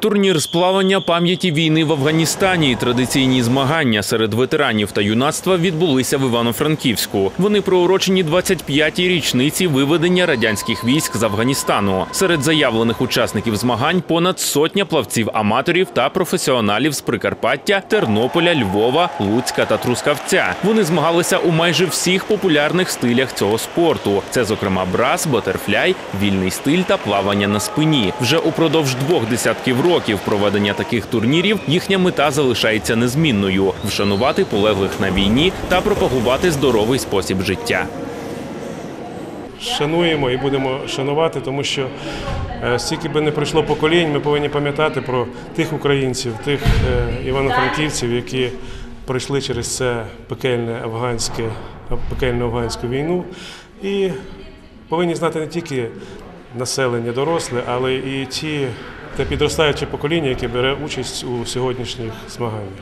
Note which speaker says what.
Speaker 1: Турнір з плавання пам'яті війни в Афганістані традиційні змагання серед ветеранів та юнацтва відбулися в Івано-Франківську. Вони приурочені 25-й річниці виведення радянських військ з Афганістану. Серед заявлених учасників змагань понад сотня плавців-аматорів та професіоналів з Прикарпаття, Тернополя, Львова, Луцька та Трускавця. Вони змагалися у майже всіх популярних стилях цього спорту. Це, зокрема, брас, батерфляй, вільний стиль та плавання на спині. Вже упродовж двох десятків років проведення таких турнірів їхня мета залишається незмінною вшанувати полеглих на війні та пропагувати здоровий спосіб життя.
Speaker 2: шануємо і будемо шанувати, тому що е, стільки би не пройшло поколінь, ми повинні пам'ятати про тих українців, тих е, івано-франківців, які пройшли через це пекельне афганське, пекельну афганську війну. І повинні знати не тільки населення доросле, але і ті те підростаюче покоління, яке бере участь у сьогоднішніх змаганнях.